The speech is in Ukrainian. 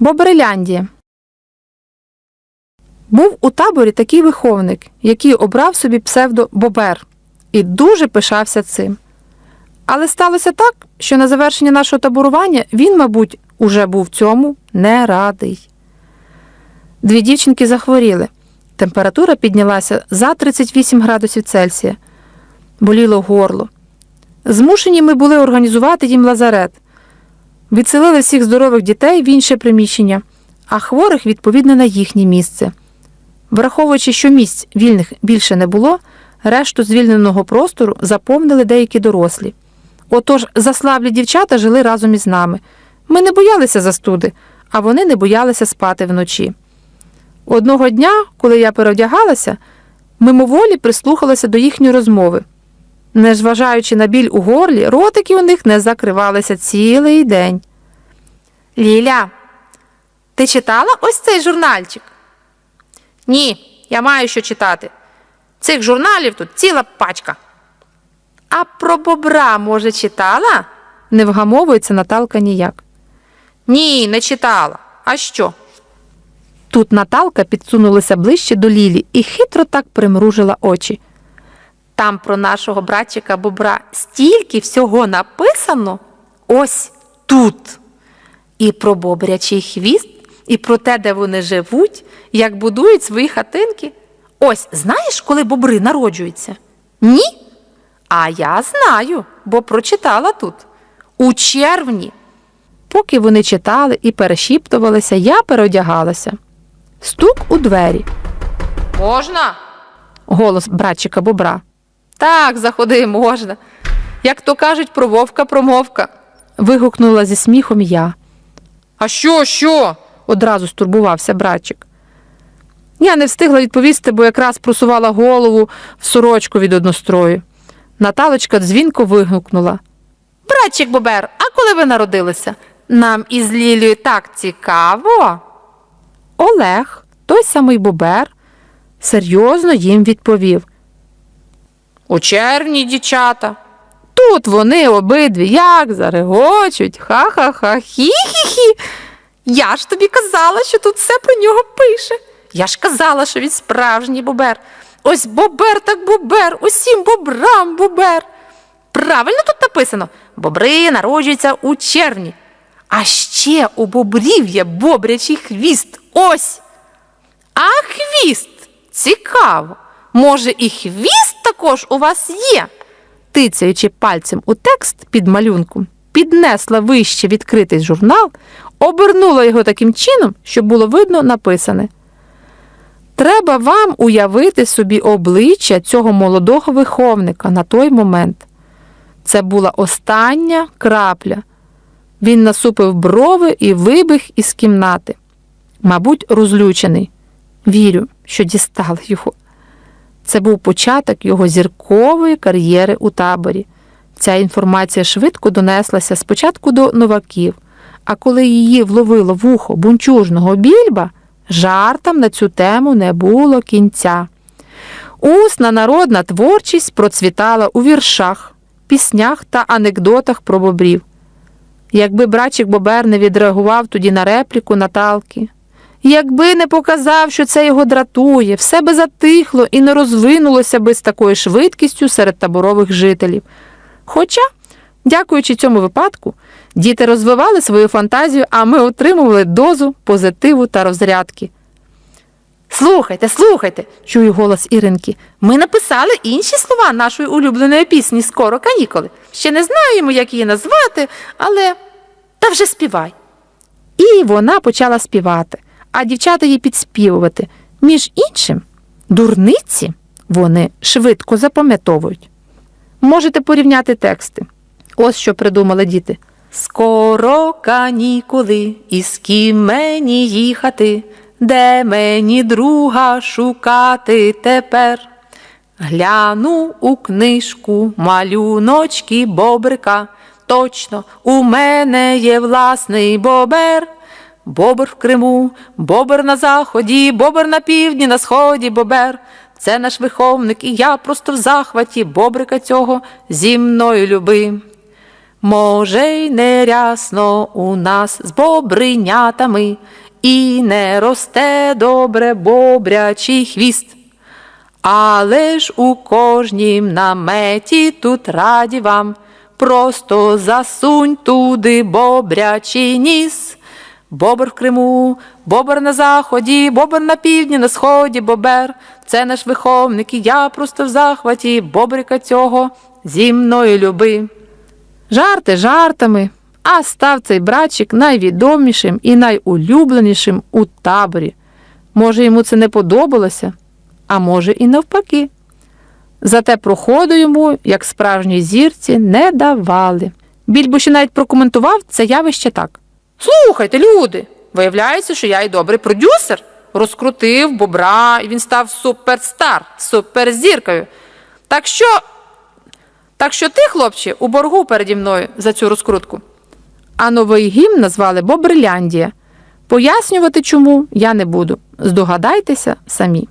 Бобриляндія. Був у таборі такий виховник, який обрав собі псевдо Бобер і дуже пишався цим. Але сталося так, що на завершення нашого таборування він, мабуть, уже був цьому не радий. Дві дівчинки захворіли. Температура піднялася за 38 градусів Цельсія. Боліло горло. Змушені ми були організувати їм лазарет. Відселили всіх здорових дітей в інше приміщення, а хворих відповідно на їхнє місце. Враховуючи, що місць вільних більше не було, решту звільненого простору заповнили деякі дорослі. Отож, заславлі дівчата жили разом із нами. Ми не боялися застуди, а вони не боялися спати вночі. Одного дня, коли я переодягалася, мимоволі прислухалася до їхньої розмови. Незважаючи на біль у горлі, ротики у них не закривалися цілий день. Ліля, ти читала ось цей журнальчик? Ні, я маю що читати. Цих журналів тут ціла пачка. А про бобра, може, читала? не вгамовується Наталка ніяк. Ні, не читала. А що? Тут Наталка підсунулася ближче до Лілі і хитро так примружила очі. Там про нашого братчика бобра стільки всього написано. Ось тут. І про бобрячий хвіст, і про те, де вони живуть, як будують свої хатинки. Ось знаєш, коли бобри народжуються? Ні? А я знаю, бо прочитала тут. У червні. Поки вони читали і перешіптувалися, я переодягалася. Стук у двері. Можна? голос братчика бобра. Так, заходи, можна. Як то кажуть, про вовка промовка. вигукнула зі сміхом я. А що, що? одразу стурбувався братчик. Я не встигла відповісти, бо якраз просувала голову в сорочку від однострою. Наталочка дзвінко вигукнула. Братчик Бобер, а коли ви народилися? Нам із Лілією так цікаво. Олег, той самий Бобер, серйозно їм відповів. У червні, дівчата. Тут вони обидві як зарегочуть. Ха-ха-ха, хі-хі-хі. Я ж тобі казала, що тут все про нього пише. Я ж казала, що він справжній бобер. Ось бобер так бобер, усім бобрам бобер. Правильно тут написано: бобри народжуються у червні. А ще у бобрів є бобрячий хвіст. Ось. А хвіст цікаво. Може, і хвіст також у вас є? Тицяючи пальцем у текст під малюнком, піднесла вище відкритий журнал, обернула його таким чином, щоб було видно написане. Треба вам уявити собі обличчя цього молодого виховника на той момент. Це була остання крапля. Він насупив брови і вибіг із кімнати. Мабуть, розлючений. Вірю, що дістали його. Це був початок його зіркової кар'єри у таборі. Ця інформація швидко донеслася спочатку до новаків, а коли її вловило вухо бунчужного більба, жартам на цю тему не було кінця. Усна народна творчість процвітала у віршах, піснях та анекдотах про бобрів. Якби братчик Бобер не відреагував тоді на репліку Наталки, якби не показав, що це його дратує, все би затихло і не розвинулося би з такою швидкістю серед таборових жителів. Хоча, дякуючи цьому випадку, діти розвивали свою фантазію, а ми отримували дозу позитиву та розрядки. Слухайте, слухайте, чую голос Іринки. Ми написали інші слова нашої улюбленої пісні Скоро канікули. Ще не знаємо, як її назвати, але та вже співай. І вона почала співати, а дівчата їй підспівувати. Між іншим, дурниці вони швидко запам'ятовують. Можете порівняти тексти. Ось що придумали діти. Скоро канікули, і з ким мені їхати, де мені друга шукати тепер. Гляну у книжку малюночки бобрика. Точно, у мене є власний бобер. Бобр в Криму, бобр на заході, бобр на півдні, на сході бобер. Це наш виховник, і я просто в захваті бобрика цього зі мною люби. Може, й не рясно у нас з бобринятами, і не росте добре бобрячий хвіст. Але ж у кожнім наметі тут раді вам, просто засунь туди бобрячий ніс. Бобр в Криму, бобр на заході, бобр на півдні, на сході, бобер. Це наш виховник, і я просто в захваті, бобрика цього зі мною люби. Жарти жартами, а став цей братчик найвідомішим і найулюбленішим у таборі. Може, йому це не подобалося, а може, і навпаки. Зате проходу йому, як справжній зірці, не давали. Більбо ще навіть прокоментував це явище так. Слухайте, люди, виявляється, що я і добрий продюсер. Розкрутив бобра, і він став суперстар, суперзіркою. Так що так що ти, хлопче, у боргу переді мною за цю розкрутку. А новий гімн назвали Бобриляндія. Пояснювати чому я не буду. Здогадайтеся самі.